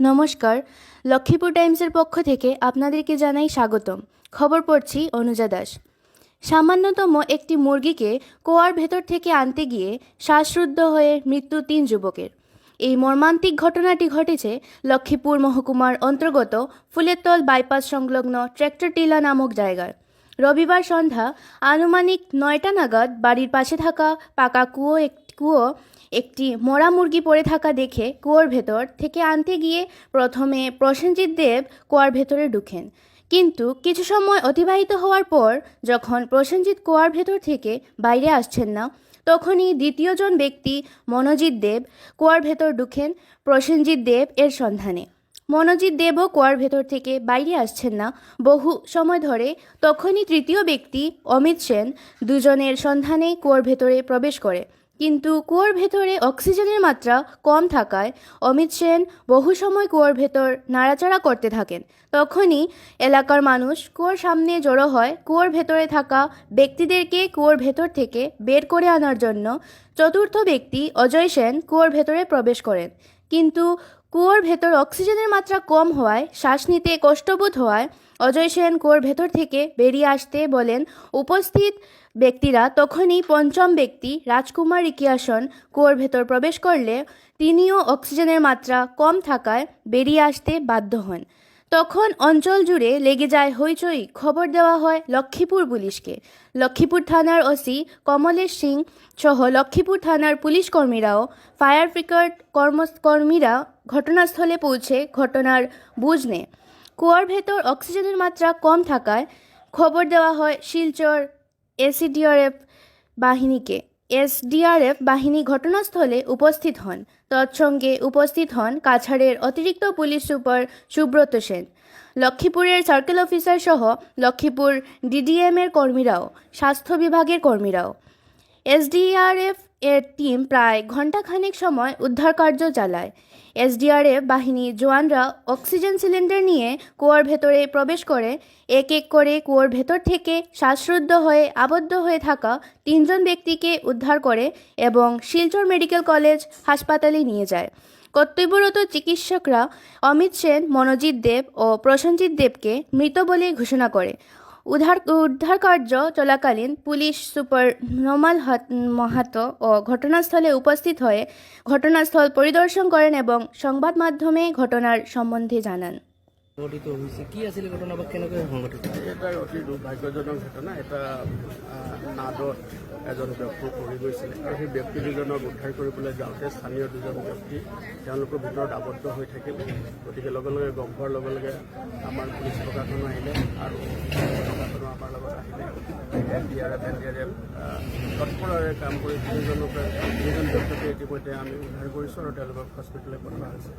নমস্কার, লক্ষ্মীপুর টাইমসের পক্ষ থেকে আপনাদেরকে জানাই স্বাগতম। খবর পড়ছি অনুজা দাস। সামান্যতম একটি মুরগিকে কুয়ার ভেতর থেকে আনতে গিয়ে শ্বাসরুদ্ধ হয়ে মৃত্যু তিন যুবকের। এই মর্মান্তিক ঘটনাটি ঘটেছে লক্ষ্মীপুর মহকুমার অন্তর্গত ফুলেরতল বাইপাস সংলগ্ন ট্র্যাক্টর টিলা নামক জায়গায়। রবিবার সন্ধ্যা আনুমানিক নয়টা নাগাদ বাড়ির পাশে থাকা পাকা কুয়ো কুয়ো একটি মরা মুরগি পড়ে থাকা দেখে কুয়োর ভেতর থেকে আনতে গিয়ে প্রথমে প্রসেনজিৎ দেব কুয়ার ভেতরে ঢুকেন। কিন্তু কিছু সময় অতিবাহিত হওয়ার পর যখন প্রসেনজিৎ কুয়ার ভেতর থেকে বাইরে আসছেন না, তখনই দ্বিতীয়জন ব্যক্তি মনোজিৎ দেব কুয়ার ভেতর ঢুকেন প্রসেনজিৎ দেব এর সন্ধানে। মনোজিৎ দেবও কুয়ার ভেতর থেকে বাইরে আসছেন না। বহু সময় ধরে তখনই তৃতীয় ব্যক্তি অমিত সেন দুজনের সন্ধানে কুয়োর ভেতরে প্রবেশ করে। কিন্তু কুয়োর ভেতরে অক্সিজেনের মাত্রা কম থাকায় অমিত সেন বহু সময় কুয়োর ভেতর নাড়াচাড়া করতে থাকেন। তখনই এলাকার মানুষ কুয়োর সামনে জড়ো হয় কুয়োর ভেতরে থাকা ব্যক্তিদেরকে কুয়োর ভেতর থেকে বের করে আনার জন্য। চতুর্থ ব্যক্তি অজয় সেন কুয়োর ভেতরে প্রবেশ করেন। কিন্তু কুয়োর ভেতর অক্সিজেনের মাত্রা কম হওয়ায়, শ্বাস নিতে কষ্টবোধ হওয়ায় অজয় সেন কুয়োর ভেতর থেকে বেরিয়ে আসতে বলেন, উপস্থিত ব্যক্তিরা তখনই পঞ্চম ব্যক্তি রাজকুমার রিকিয়াসন কুয়োর ভেতর প্রবেশ করলে তিনিও অক্সিজেনের মাত্রা কম থাকায় বেরিয়ে আসতে বাধ্য হন। তখন অঞ্চল জুড়ে লেগে যায় হইচই খবর দেওয়া হয় লক্ষ্মীপুর পুলিশকে। লক্ষ্মীপুর থানার ওসি কমলেশ সিং সহ লক্ষ্মীপুর থানার পুলিশ কর্মীরাও ফায়ার ব্রিগেড কর্মকর্মীরা ঘটনাস্থলে পৌঁছে ঘটনার বুঝ নেয়। কুয়ার ভেতর অক্সিজেনের মাত্রা কম থাকায় খবর দেওয়া হয় শিলচর এসিডিআরএফ বাহিনীকে, এসডিআরএফ বাহিনী ঘটনাস্থলে উপস্থিত হন। তৎসঙ্গে উপস্থিত হন কাছাড়ের অতিরিক্ত পুলিশ সুপার সুব্রত সেন। লক্ষ্মীপুরের সার্কেল অফিসার সহ লক্ষ্মীপুর ডিডিএমের কর্মীরাও, স্বাস্থ্য বিভাগের কর্মীরাও। এসডিআরএফ এর টিম প্রায় ঘণ্টাখানেক সময় উদ্ধার কার্য চালায়। এসডিআরএফ বাহিনী জওয়ানরা অক্সিজেন সিলিন্ডার নিয়ে কুয়োর ভেতরে প্রবেশ করে। এক এক করে কুয়োর ভেতর থেকে শ্বাসরুদ্ধ হয়ে আবদ্ধ হয়ে থাকা তিনজন ব্যক্তিকে উদ্ধার করে এবং শিলচর মেডিকেল কলেজ হাসপাতালে নিয়ে যায়। কর্তব্যরত চিকিৎসকরা অমিত সেন, মনোজিৎ দেব ও প্রসেনজিৎ দেবকে মৃত বলে ঘোষণা করে। উদ্ধার উদ্ধার কার্য চলাকালীন পুলিশ সুপার নোমাল হাত- মাহাতো ও ঘটনাস্থলে উপস্থিত হয়ে ঘটনাস্থল পরিদর্শন করেন এবং সংবাদ মাধ্যমে ঘটনার সম্বন্ধে জানান। সংঘটিত হৈছে কি আছিলে ঘটনা বা কেনেকৈ সংঘটিত এটা অতি দুৰ্ভাগ্যজনক ঘটনা। এটা নাদত এজন ব্যক্তি পৰি গৈছিলে আৰু সেই ব্যক্তি দুজনক উদ্ধাৰ কৰিবলৈ যাওঁতে স্থানীয় দুজন ব্যক্তি তেওঁলোকৰ ভিতৰত আবদ্ধ হৈ থাকিল। গতিকে লগে লগে গম পোৱাৰ লগে লগে আমাৰ পুলিচ প্ৰশাসনো আহিলে আৰু প্ৰশাসনো আমাৰ লগত আহিলে। N D R F N D R F তৎপৰৰে কাম কৰি তিনিজনক, তিনিজন ব্যক্তিকে ইতিমধ্যে আমি উদ্ধাৰ কৰিছোঁ আৰু তেওঁলোকক হস্পিটেললৈ পঠোৱা হৈছে।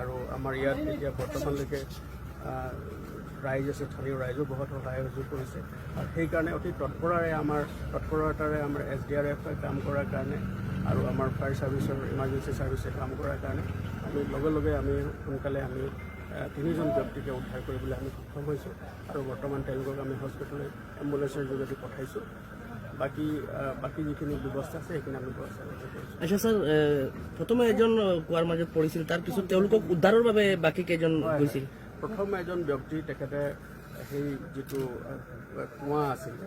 আৰু আমাৰ ইয়াত এতিয়া বৰ্তমানলৈকে ৰাইজ আছে, স্থানীয় ৰাইজো বহুত সহায় সহযোগ কৰিছে। আৰু সেইকাৰণে অতি তৎপৰাৰে আমাৰ, তৎপৰতাৰে আমাৰ এছ ডি আৰ এফে কাম কৰাৰ কাৰণে আৰু আমাৰ ফায়াৰ ছাৰ্ভিচৰ ইমাৰ্জেঞ্চি ছাৰ্ভিচে কাম কৰাৰ কাৰণে আমি লগে লগে আমি সোনকালে আমি তিনিজন ব্যক্তিকে উদ্ধাৰ কৰিবলৈ আমি সক্ষম হৈছোঁ। আৰু বৰ্তমান তেওঁলোকক আমি হস্পিটেললৈ এম্বুলেঞ্চৰ যোগেদি পঠাইছোঁ। বাকী বাকী যিখিনি ব্যৱস্থা আছে সেইখিনি আমি ব্যৱস্থা কৰিছোঁ আচ্ছা এ, প্ৰথমে এজন কুৱাৰ মাজত পৰিছিল তাৰপিছত তেওঁলোকক উদ্ধাৰৰ বাবে বাকী কেইজন গৈছিল? প্ৰথম এজন ব্যক্তি তেখেতে সেই যিটো কুঁৱা আছিলে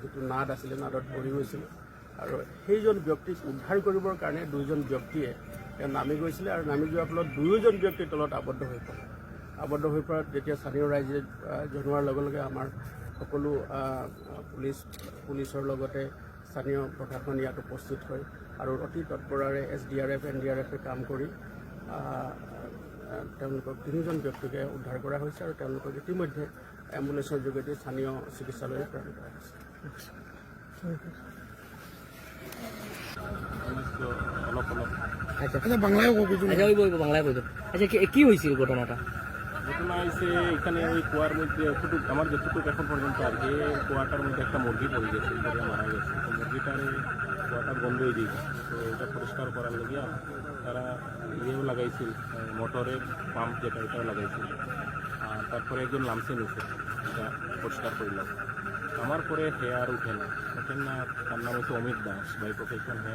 যিটো নাদ আছিলে নাদত পৰি গৈছিল। আৰু সেইজন ব্যক্তিক উদ্ধাৰ কৰিবৰ কাৰণে দুইজন ব্যক্তিয়ে তেওঁ নামি গৈছিলে আৰু নামি যোৱাৰ ফলত দুয়োজন ব্যক্তিৰ তলত আবদ্ধ হৈ পৰে আবদ্ধ হৈ পৰাত যেতিয়া স্থানীয় ৰাইজে জনোৱাৰ লগে লগে আমাৰ সকলো পুলিচ পুলিচৰ লগতে স্থানীয় প্ৰশাসন ইয়াত উপস্থিত হয় আৰু অতি তৎপৰাৰে S D R F N D R এফে কাম কৰি তেওঁলোকক তিনিজন ব্যক্তিকে উদ্ধাৰ কৰা হৈছে আৰু তেওঁলোকক ইতিমধ্যে এম্বুলেঞ্চৰ যোগেদি স্থানীয় চিকিৎসালয়ত প্ৰেৰণ কৰা হৈছে। অলপ অলপ আচ্ছা আচ্ছা বাংলায় আচ্ছা কি- কি হয়েছিল ঘটনাটা ঘটনা হয়েছে, এখানে ওই কুয়ার মধ্যে ফুটুক আমার যতটুকু এখন পর্যন্ত আর কি কুয়াটার মধ্যে একটা মুরগি পড়ে গেছে পড়ে মারা গেছে। তো মুরগিটারে কুয়াটা বন্ধ হয়ে দিয়েছে। তো এটা পরিষ্কার করার লাগিয়া তারা ইয়েও লাগাইছিল মোটরের পাম্প যেটা, এটাও লাগাইছিল। আর তারপরে একজন নামছে নিচে এটা পরিষ্কার করলাম। আমার পরে হে আর উঠে না উঠেন না, তার নাম হচ্ছে অমিত দাস বাই প্রফেশন হে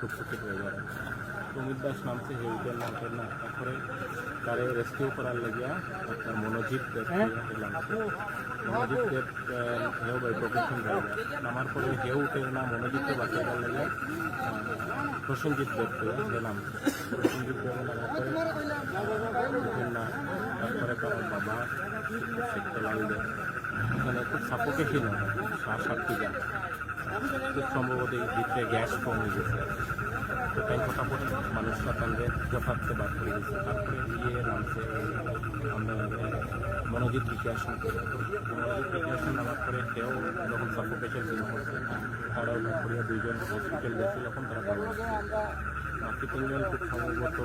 টুকটুকি ড্রাইভার। অমিত দাস নামছে হে? উঠেন না তারপরে তারে রেস্কিউ করার লাগিয়া আপনার মনোজিৎ দেব নামছে মনোজিৎ দেব হেও বাই প্রফেশন ড্রাইভার নামার পরে হেও উঠে না মনোজিৎকে বাঁচাবার লাগিয়া প্রসেনজিৎ দেব হে নামছে প্রসেনজিৎ দেব নামার পরে না তারপরে তার বাবা শেখলাল দেব এখানে খুব সাপোকেশন হয় শ্বাস আটকে যায় খুব সম্ভবত এই গ্যাস কমে গেছে। তাই ফটাফট মানুষরা তাদের যথার্থে বার করে দিয়েছে তারপরে গিয়ে নামছে আমরা মনোজিৎ রিক্রিয়েশন মনোজিৎ রিক্রিয়েশন নামার পরে কেউ যখন সাপোকেশন দিন করছে তারাও করিয়া দুইজন হসপিটাল গেছে যখন তারা গেছে বাকি তিনজন খুব সম্ভবত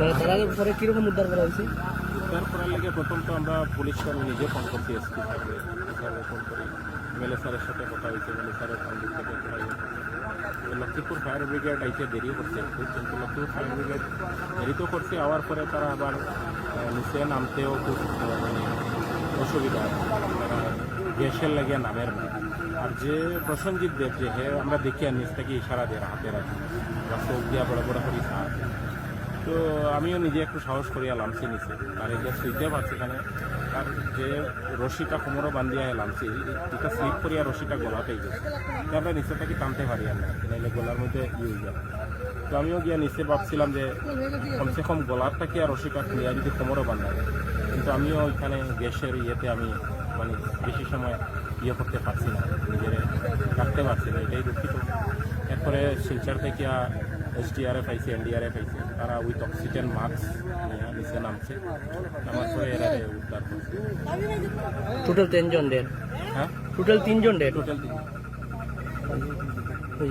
মানে পরে কীরকম উদ্ধার করা হয়েছে? উদ্ধার করার লাগে প্রথম তো আমরা পুলিশকে আমি নিজে ফোন করছি এসপি সাহেবে সাহেবে ফোন করি এমএলএ স্যারের সাথে কথা হয়েছে এমএলএ স্যারের ফোন দিতে লক্ষ্মীপুর ফায়ার ব্রিগেড আইসে দেরিও করছে কিন্তু লক্ষ্মীপুর ফায়ার ব্রিগেড দেরি তো করছে, আওয়ার পরে তারা আবার নিচে নামতেও খুব মানে অসুবিধা গ্যাসের লাগে নামের না। আর যে প্রসঞ্জিৎ দেব যে, হে, আমরা দেখি আর নিচ থেকে ইশারা দিয়ে হাতে। রাখি চোখ দিয়া বড় বড় করে সাহায্য তো আমিও নিজে একটু সাহস করিয়া লামছি নিচে আর এটা শুইতে পারছি এখানে আর যে রশিটা কোমরও বান্ধিয়া লামছি এটা স্লিপ করিয়া রশিটা গলাতেই গেছে। তো আমরা নিচে থেকে টানতে পারি আর না নাইলে গলার মধ্যে ইউজ হয়ে যাবে তো আমিও গিয়া নিচে ভাবছিলাম যে কমসে কম গলারটা কি আর রশিটা খুলিয়া যদি কোমরও বান্ধা কিন্তু আমিও ওইখানে গ্যাসের ইয়েতে আমি মানে বেশি সময় ইয়ে করতে পারছি না, নিজের রাখতে পারছি না, এটাই দুঃখিত। এরপরে শিলচর থেকে এসডিআরএফ আইসি এনডিআরএফ আইসি তারা উইথ অক্সিজেন মাস্ক নিয়ে নিচে নামছে নামার পরে এরা উদ্ধার করছে টোটাল তিনজন ডেড হ্যাঁ টোটাল তিনজন ডেড টোটাল ওই